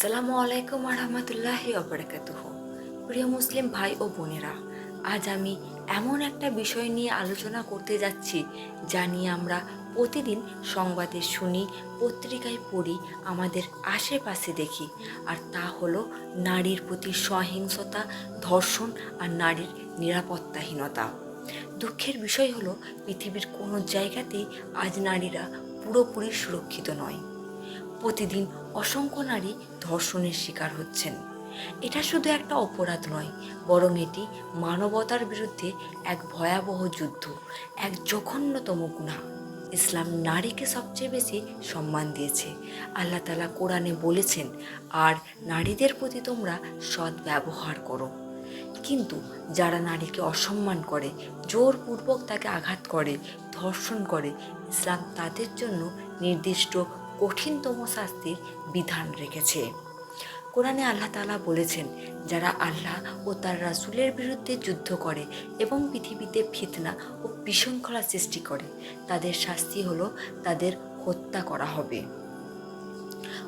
আসসালামু আলাইকুম আরহামতুল্লাহ অবরাকাতুহ প্রিয় মুসলিম ভাই ও বোনেরা, আজ আমি এমন একটা বিষয় নিয়ে আলোচনা করতে যাচ্ছি, যা নিয়ে আমরা প্রতিদিন সংবাদে শুনি, পত্রিকায় পড়ি, আমাদের আশেপাশে দেখি। আর তা হলো নারীর প্রতি সহিংসতা, ধর্ষণ আর নারীর নিরাপত্তাহীনতা। দুঃখের বিষয় হলো, পৃথিবীর কোনো জায়গাতেই আজ নারীরা পুরোপুরি সুরক্ষিত নয়। প্রতিদিন অসংখ্য নারী ধর্ষণের শিকার হচ্ছেন। এটা শুধু একটা অপরাধ নয়, বরং এটি মানবতার বিরুদ্ধে এক ভয়াবহ যুদ্ধ, এক জঘন্যতম গুণা। ইসলাম নারীকে সবচেয়ে বেশি সম্মান দিয়েছে। আল্লাহ তালা কোরআনে বলেছেন, আর নারীদের প্রতি তোমরা সৎ ব্যবহার করো। কিন্তু যারা নারীকে অসম্মান করে, জোরপূর্বক তাকে আঘাত করে, ধর্ষণ করে, ইসলাম তাদের জন্য নির্দিষ্ট কঠিনতম শাস্তির বিধান রেখেছে। কোরআনে আল্লাহ তাআলা বলেছেন, যারা আল্লাহ ও তার রাসুলের বিরুদ্ধে যুদ্ধ করে এবং পৃথিবীতে ফিতনা ও বিশৃঙ্খলা সৃষ্টি করে, তাদের শাস্তি হলো তাদের হত্যা করা হবে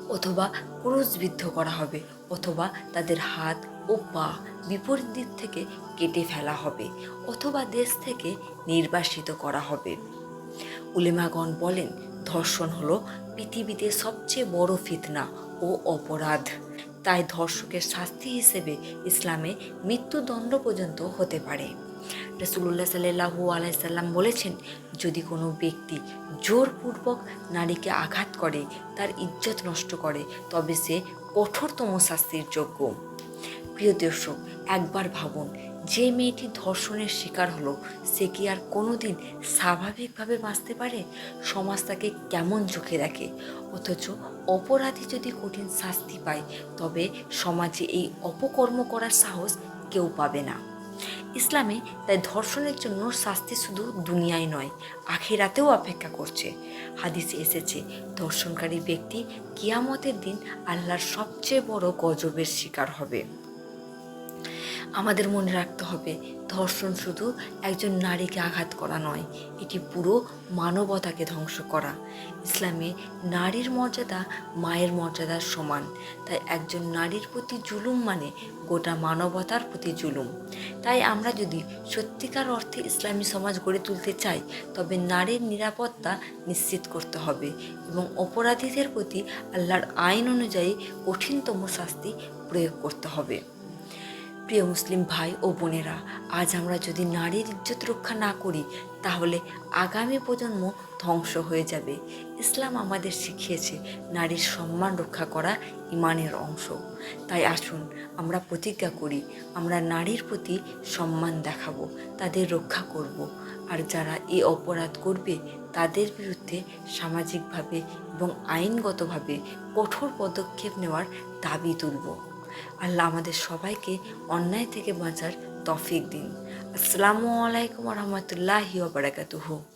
অথবা ক্রুশবিদ্ধ করা হবে অথবা তাদের হাত ও পা বিপরীত দিক থেকে কেটে ফেলা হবে অথবা দেশ থেকে নির্বাসিত করা হবে। উলেমাগণ বলেন ধর্ষণ হলো পৃথিবীতে সবচেয়ে বড় ফিতনা ও অপরাধ। তাই ধর্ষকের শাস্তি হিসেবে ইসলামে মৃত্যুদণ্ড পর্যন্ত হতে পারে। রসুল্লাহ সাল্লাহু আলাইসাল্লাম বলেছেন, যদি কোনো ব্যক্তি জোরপূর্বক নারীকে আঘাত করে, তার ইজ্জত নষ্ট করে, তবে সে কঠোরতম শাস্তির যোগ্য। প্রিয় দর্শক, একবার ভাবুন যে মেয়েটি ধর্ষণের শিকার হলো, সে কি আর কোনোদিন স্বাভাবিকভাবে বাঁচতে পারে? সমাজ তাকে কেমন চোখে রাখে অথচ অপরাধী যদি কঠিন শাস্তি পায়, তবে সমাজে এই অপকর্ম করার সাহস কেউ পাবে না। ইসলামে তাই ধর্ষণের জন্য শাস্তি শুধু দুনিয়ায় নয়, আখিরাতেও অপেক্ষা করছে। হাদিসে এসেছে, ধর্ষণকারী ব্যক্তি কিয়ামতের দিন আল্লাহর সবচেয়ে বড় গজবের শিকার হবে। আমাদের মনে রাখতে হবে, ধর্ষণ শুধু একজন নারীকে আঘাত করা নয়, এটি পুরো মানবতাকে ধ্বংস করা। ইসলামে নারীর মর্যাদা মায়ের মর্যাদার সমান, তাই একজন নারীর প্রতি জুলুম মানে গোটা মানবতার প্রতি জুলুম। তাই আমরা যদি সত্যিকার অর্থে ইসলামী সমাজ গড়ে তুলতে চাই, তবে নারীর নিরাপত্তা নিশ্চিত করতে হবে এবং অপরাধীদের প্রতি আল্লাহর আইন অনুযায়ী কঠিনতম শাস্তি প্রয়োগ করতে হবে। প্রিয় মুসলিম ভাই ও বোনেরা, আজ আমরা যদি নারীর ইজ্জত রক্ষা না করি, তাহলে আগামী প্রজন্ম ধ্বংস হয়ে যাবে। ইসলাম আমাদের শিখিয়েছে নারীর সম্মান রক্ষা করা ইমানের অংশ। তাই আসুন আমরা প্রতিজ্ঞা করি, আমরা নারীর প্রতি সম্মান দেখাবো, তাদের রক্ষা করব। আর যারা এই অপরাধ করবে, তাদের বিরুদ্ধে সামাজিকভাবে এবং আইনগতভাবে কঠোর পদক্ষেপ নেওয়ার দাবি তুলব। আল্লাহ আমাদের সবাইকে অন্যায় থেকে বাঁচার তফিক দিন। আসসালামু আলাইকুম রহমতুল্লাহি বারাকাতুহু।